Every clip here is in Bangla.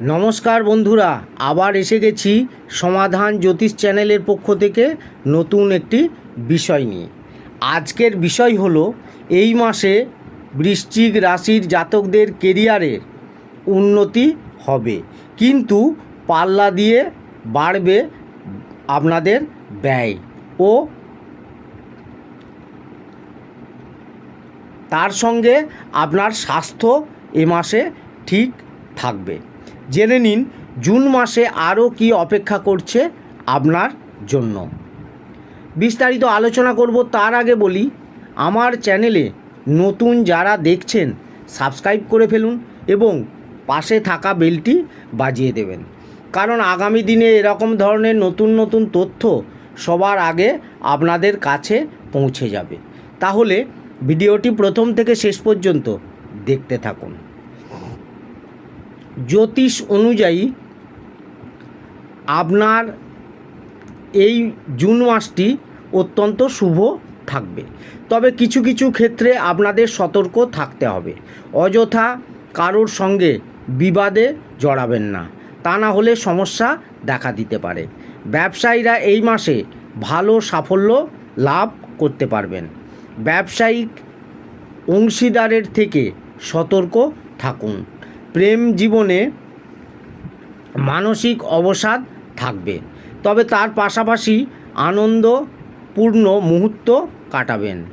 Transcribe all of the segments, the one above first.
নমস্কার বন্ধুরা, আবার এসে গেছি সমাধান জ্যোতিষ চ্যানেলের পক্ষ থেকে নতুন একটি বিষয় নিয়ে। আজকের বিষয় হলো, এই মাসে বৃশ্চিক রাশির জাতকদের কেরিয়ারের উন্নতি হবে। কিন্তু পাল্লা দিয়ে বাড়বে আপনাদের ব্যয় ও তার সঙ্গে আপনার স্বাস্থ্য এ মাসে ঠিক থাকবে। জেনে নিন জুন মাসে আরও কি অপেক্ষা করছে আপনার জন্য। বিস্তারিত আলোচনা করব তার আগে বলি, আমার চ্যানেলে নতুন যারা দেখছেন, সাবস্ক্রাইব করে ফেলুন এবং পাশে থাকা বেলটি বাজিয়ে দেবেন। কারণ আগামী দিনে এরকম ধরনের নতুন নতুন তথ্য সবার আগে আপনাদের কাছে পৌঁছে যাবে। তাহলে ভিডিওটি প্রথম থেকে শেষ পর্যন্ত দেখতে থাকুন। জ্যোতিষ অনুযায়ী আপনার এই জুন মাসটি অত্যন্ত শুভ থাকবে। তবে কিছু কিছু ক্ষেত্রে আপনাদের সতর্ক থাকতে হবে। অযথা কারোর সঙ্গে বিবাদে জড়াবেন না। তা না হলে সমস্যা দেখা দিতে পারে। ব্যবসায়ীরা এই মাসে ভালো সাফল্য লাভ করতে পারবেন। ব্যবসায়িক অংশীদারের থেকে সতর্ক থাকুন। প্রেম জীবনে মানসিক অবসাদ থাকবে। তবে তার পাশাপাশি আনন্দপূর্ণ মুহূর্ত কাটাবেন।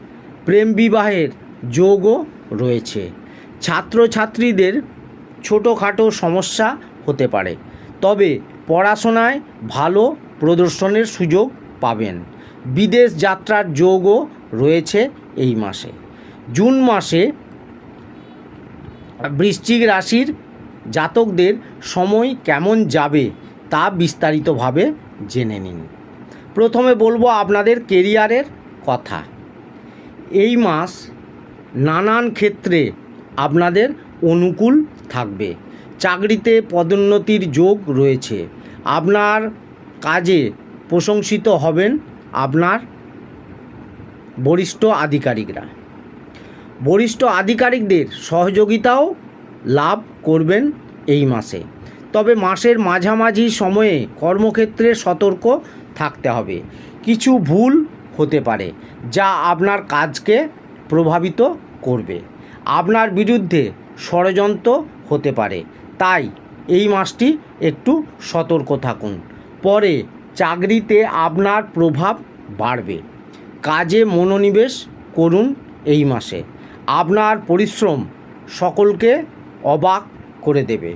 প্রেম বিবাহের যোগও রয়েছে। ছাত্রছাত্রীদের ছোটোখাটো সমস্যা হতে পারে, তবে পড়াশোনায় ভালো প্রদর্শনের সুযোগ পাবেন। বিদেশ যাত্রার যোগও রয়েছে এই মাসে। জুন মাসে বৃশ্চিক রাশির জাতকদের সময় কেমন যাবে তা বিস্তারিতভাবে জেনে নিন। প্রথমে বলব আপনাদের কেরিয়ারের কথা। এই মাস নানান ক্ষেত্রে আপনাদের অনুকূল থাকবে। চাকরিতে পদোন্নতির যোগ রয়েছে। আপনার কাজে প্রশংসিত হবেন আপনার বরিষ্ঠ আধিকারিকরা। বরিষ্ঠ আধিকারিকদের সহযোগিতাও লাভ করবেন এই মাসে। তবে মাসের মাঝামাঝি সময়ে কর্মক্ষেত্রে সতর্ক থাকতে হবে। কিছু ভুল হতে পারে, যা আপনার কাজকে প্রভাবিত করবে। আপনার বিরুদ্ধে ষড়যন্ত্র হতে পারে, তাই এই মাসটি একটু সতর্ক থাকুন। পরে চাকরিতে আপনার প্রভাব বাড়বে। কাজে মনোনিবেশ করুন এই মাসে। আপনার পরিশ্রম সকলকে অবাক করে দেবে।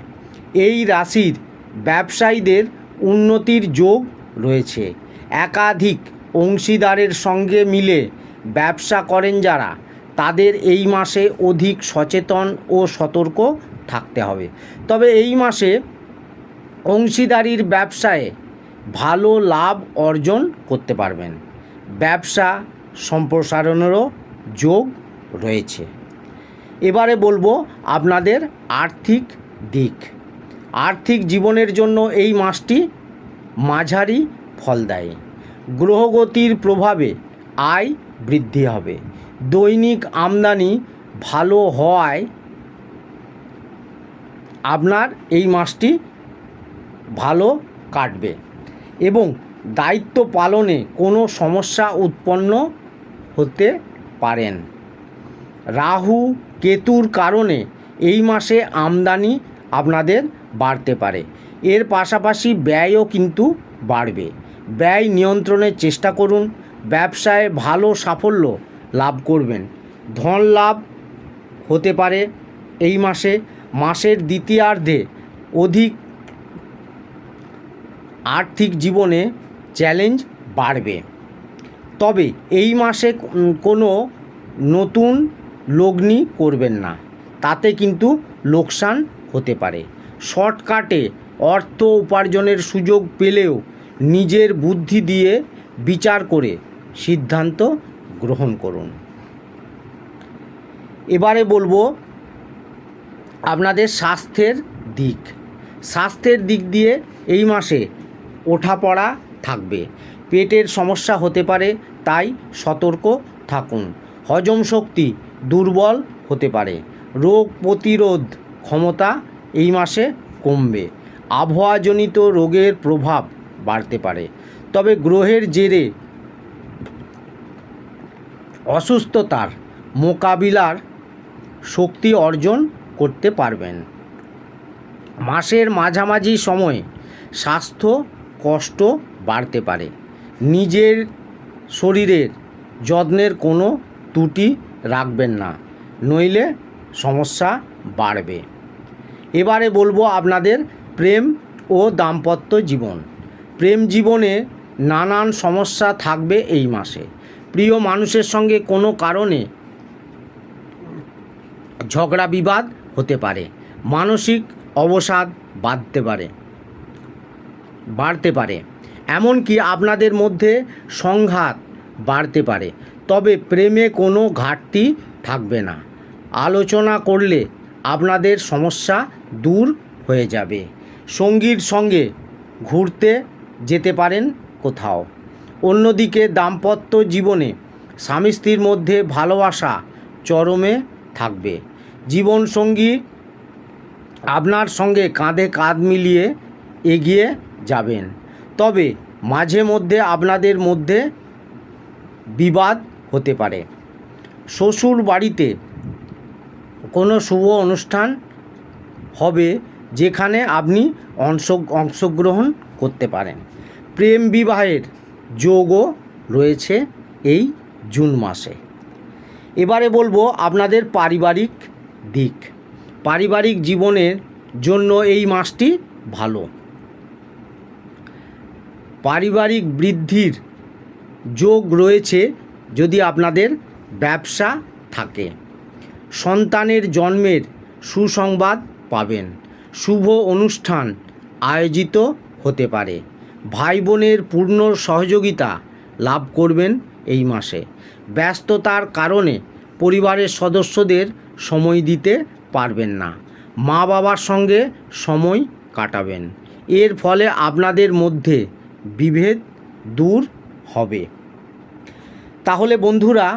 এই রাশির ব্যবসায়ীদের উন্নতির যোগ রয়েছে। একাধিক অংশীদারের সঙ্গে মিলে ব্যবসা করেন যারা। তাদের এই মাসে অধিক সচেতন ও সতর্ক থাকতে হবে। তবে এই মাসে অংশীদারির ব্যবসায় ভালো লাভ অর্জন করতে পারবেন। ব্যবসা সম্প্রসারণেরও যোগ রয়েছে। এবারে বলব আপনাদের আর্থিক দিক। আর্থিক জীবনের জন্য এই মাসটি মাঝারি ফল দেয় গ্রহগতির প্রভাবে আয় বৃদ্ধি হবে। দৈনিক আমদানি ভালো হওয়ায় আপনার এই মাসটি ভালো কাটবে এবং দায়িত্ব পালনে কোনো সমস্যা উৎপন্ন হতে পারেন। রাহু কেতুর কারণে এই মাসে আমদানি আপনাদের বাড়তে পারে। এর পাশাপাশি ব্যয়ও কিন্তু বাড়বে। ব্যয় নিয়ন্ত্রণের চেষ্টা করুন। ব্যবসায় ভালো সাফল্য লাভ করবেন। ধন লাভ হতে পারে এই মাসে। মাসের দ্বিতীয়ার্ধে অধিক আর্থিক জীবনে চ্যালেঞ্জ বাড়বে। তবে এই মাসে কোনো নতুন লগ্নি করবেন না। তাতে কিন্তু লোকসান হতে পারে। শর্টকাটে অর্থ উপার্জনের সুযোগ পেলেও নিজের বুদ্ধি দিয়ে বিচার করে সিদ্ধান্ত গ্রহণ করুন। এবারে বলব আপনাদের স্বাস্থ্যের দিক। স্বাস্থ্যের দিক দিয়ে এই মাসে ওঠাপড়া থাকবে। পেটের সমস্যা হতে পারে, তাই সতর্ক থাকুন। হজম শক্তি দুর্বল হতে পারে। রোগ প্রতিরোধ ক্ষমতা এই মাসে কমবে। আবহাওয়াজনিত রোগের প্রভাব বাড়তে পারে। তবে গ্রহের জেরে অসুস্থতার মোকাবিলার শক্তি অর্জন করতে পারবেন। মাসের মাঝামাঝি সময়ে স্বাস্থ্য কষ্ট বাড়তে পারে। নিজের শরীরের যত্নের কোনো ত্রুটি রাখবেন না, নইলে সমস্যা বাড়বে। এবারে বলব আপনাদের প্রেম ও দাম্পত্য জীবন। প্রেম জীবনে নানান সমস্যা থাকবে এই মাসে। প্রিয় মানুষের সঙ্গে কোনো কারণে ঝগড়া বিবাদ হতে পারে। মানসিক অবসাদ বাড়তে পারে বাড়তে পারে। এমনকি আপনাদের মধ্যে সংঘাত বাড়তে পারে। তবে প্রেমে কোনো ঘাটতি থাকবে না। আলোচনা করলে আপনাদের সমস্যা দূর হয়ে যাবে। সঙ্গীর সঙ্গে ঘুরতে যেতে পারেন কোথাও। অন্যদিকে দাম্পত্য জীবনে স্বামী স্ত্রীর মধ্যে ভালোবাসা চরমে থাকবে। জীবনসঙ্গী আপনার সঙ্গে কাঁধে কাঁধ মিলিয়ে এগিয়ে যাবেন। তবে মাঝে মধ্যে আপনাদের মধ্যে বিবাদ হতে পারে। শ্বশুর বাড়িতে কোনো শুভ অনুষ্ঠান হবে যেখানে আপনি অংশ, অংশগ্রহণ করতে পারেন। প্রেম বিবাহের যোগও রয়েছে এই জুন মাসে। এবারে বলব আপনাদের পারিবারিক দিক। পারিবারিক জীবনের জন্য এই মাসটি ভালো। পারিবারিক বৃদ্ধির যোগ রয়েছে যদি আপনাদের ব্যবসা থাকে। সন্তানের জন্মের সুসংবাদ পাবেন। শুভ অনুষ্ঠান আয়োজিত হতে পারে। ভাই বোনের পূর্ণ সহযোগিতা লাভ করবেন এই মাসে। ব্যস্ততার কারণে পরিবারের সদস্যদের সময় দিতে পারবেন না। মা বাবার সঙ্গে সময় কাটাবেন। এর ফলে আপনাদের মধ্যে বিভেদ দূর হবে। তাহলে বন্ধুরা,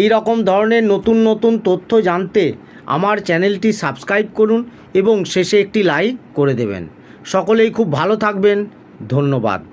এই রকম ধরনের নতুন নতুন তথ্য জানতে আমার চ্যানেলটি সাবস্ক্রাইব করুন এবং শেষে একটি লাইক করে দেবেন। সকলেই খুব ভালো থাকবেন। ধন্যবাদ।